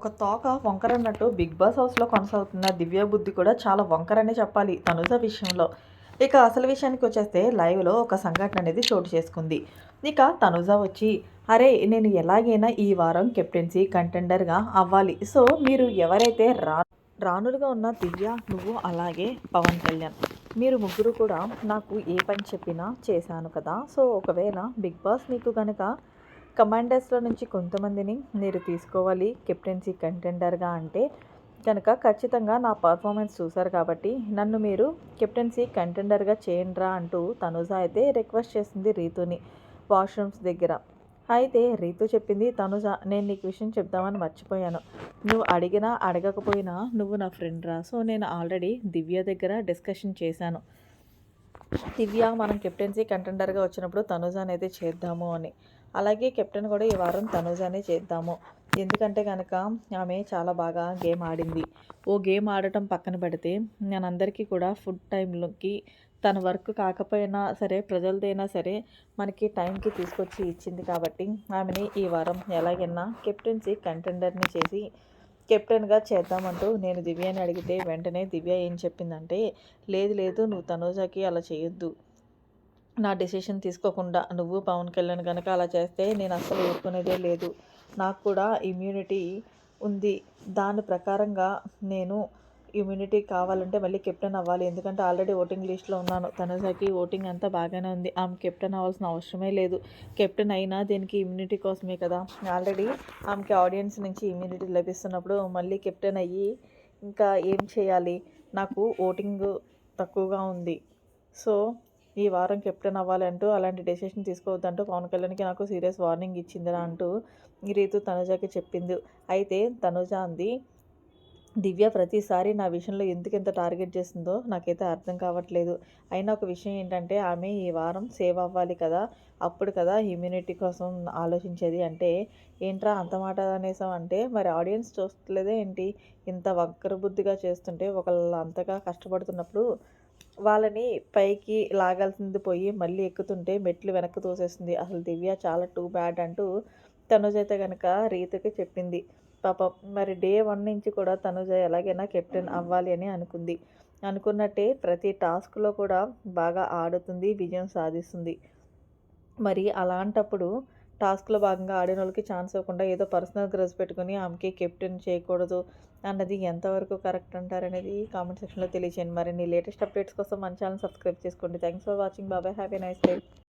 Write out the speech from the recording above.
ఒక తోక వంకర అన్నట్టు బిగ్ బాస్ హౌస్లో కొనసాగుతున్న దివ్య బుద్ధి కూడా చాలా వంకరనే చెప్పాలి తనుజ విషయంలో. ఇక అసలు విషయానికి వచ్చేస్తే లైవ్లో ఒక సంఘటన అనేది చోటు చేసుకుంది. ఇక తనుజ వచ్చి అరే నేను ఎలాగైనా ఈ వారం కెప్టెన్సీ కంటెండర్గా అవ్వాలి. సో మీరు ఎవరైతే రా రానులుగా ఉన్న దివ్య నువ్వు అలాగే పవన్ కళ్యాణ్. మీరు ముగ్గురు కూడా నాకు ఏ పని చెప్పినా చేశాను కదా. సో ఒకవేళ బిగ్ బాస్ మీకు కనుక కమాండర్స్లో నుంచి కొంతమందిని మీరు తీసుకోవాలి కెప్టెన్సీ కంటెండర్గా అంటే కనుక ఖచ్చితంగా నా పర్ఫార్మెన్స్ చూశారు కాబట్టి నన్ను మీరు కెప్టెన్సీ కంటెండర్గా చేయండిరా అంటూ తనుజ అయితే రిక్వెస్ట్ చేసింది రీతుని వాష్రూమ్స్ దగ్గర. అయితే రీతు చెప్పింది తనుజ నేను నీకు విషయం చెప్దామని మర్చిపోయాను. నువ్వు అడిగినా అడగకపోయినా నువ్వు నా ఫ్రెండ్ రా సో నేను ఆల్రెడీ దివ్య దగ్గర డిస్కషన్ చేశాను. దివ్య మనం కెప్టెన్సీ కంటెండర్గా వచ్చినప్పుడు తనుజాని అయితే చేద్దాము అని. అలాగే కెప్టెన్ కూడా ఈ వారం తనుజానే చేద్దాము. ఎందుకంటే కనుక ఆమె చాలా బాగా గేమ్ ఆడింది. ఓ గేమ్ ఆడటం పక్కన పెడితే నేను అందరికీ కూడా ఫుడ్ టైంలోకి తన వర్క్ కాకపోయినా సరే ప్రజలదైనా సరే మనకి టైంకి తీసుకొచ్చి ఇచ్చింది కాబట్టి ఆమెని ఈ వారం ఎలాగైనా కెప్టెన్సీ కంటెండర్ని చేసి కెప్టెన్గా చేద్దామంటూ నేను దివ్యని అడిగితే వెంటనే దివ్య ఏం చెప్పిందంటే లేదు లేదు నువ్వు తనూజాకి అలా చేయొద్దు. నా డెసిషన్ తీసుకోకుండా నువ్వు పవన్ కళ్యాణ్ కనుక అలా చేస్తే నేను అస్సలు ఊరుకునేదే లేదు. నాకు కూడా ఇమ్యూనిటీ ఉంది. దాని ప్రకారంగా నేను ఇమ్యూనిటీ కావాలంటే మళ్ళీ కెప్టెన్ అవ్వాలి. ఎందుకంటే ఆల్రెడీ ఓటింగ్ లిస్ట్లో ఉన్నాను. తనుజాకి ఓటింగ్ అంతా బాగానే ఉంది. ఆమె కెప్టెన్ అవ్వాల్సిన అవసరమే లేదు. కెప్టెన్ అయినా దీనికి ఇమ్యూనిటీ కోసమే కదా. ఆల్రెడీ ఆమెకి ఆడియన్స్ నుంచి ఇమ్యూనిటీ లభిస్తున్నప్పుడు మళ్ళీ కెప్టెన్ అయ్యి ఇంకా ఏం చేయాలి? నాకు ఓటింగ్ తక్కువగా ఉంది. సో ఈ వారం కెప్టెన్ అవ్వాలంటూ అలాంటి డెసిషన్ తీసుకోవద్దంటూ పవన్ కళ్యాణ్కి నాకు సీరియస్ వార్నింగ్ ఇచ్చిందిరా అంటూ ఈ రీతు తనుజకి చెప్పింది. అయితే తనుజ అంది దివ్య ప్రతిసారి నా విషయంలో ఎందుకు ఎంత టార్గెట్ చేస్తుందో నాకైతే అర్థం కావట్లేదు. అయినా ఒక విషయం ఏంటంటే ఆమె ఈ వారం సేవ్ అవ్వాలి కదా అప్పుడు కదా ఇమ్యూనిటీ కోసం ఆలోచించేది. అంటే ఏంట్రా అంత మాట అనేసాం అంటే మరి ఆడియన్స్ చూస్తలేదే ఏంటి? ఇంత వక్రబుద్ధిగా చేస్తుంటే ఒకళ్ళు అంతగా కష్టపడుతున్నప్పుడు వాళ్ళని పైకి లాగాల్సింది పోయి మళ్ళీ ఎక్కుతుంటే మెట్లు వెనక్కి తోసేస్తుంది. అసలు దివ్య చాలా టూ బ్యాడ్ అంటూ తనుజ అయితే కనుక రీతికి చెప్పింది. పాప మరి డే వన్ నుంచి కూడా తనుజ ఎలాగైనా కెప్టెన్ అవ్వాలి అని అనుకుంది. అనుకున్నట్టే ప్రతి టాస్క్లో కూడా బాగా ఆడుతుంది విజయం సాధిస్తుంది. మరి అలాంటప్పుడు టాస్క్లో భాగంగా ఆడిన వాళ్ళకి ఛాన్స్ ఇవ్వకుండా ఏదో పర్సనల్ గ్రజ్ పెట్టుకుని ఆమెకి కెప్టెన్ చేయకూడదు అన్నది ఎంతవరకు కరెక్ట్ అంటారనేది కామెంట్ సెక్షన్లో తెలియచేయండి. మరి నీ లేటెస్ట్ అప్డేట్స్ కోసం మన ఛానల్ సబ్స్క్రైబ్ చేసుకోండి. థ్యాంక్స్ ఫర్ వాచింగ్ బాబాయ్ హ్యాపీ నైస్ డే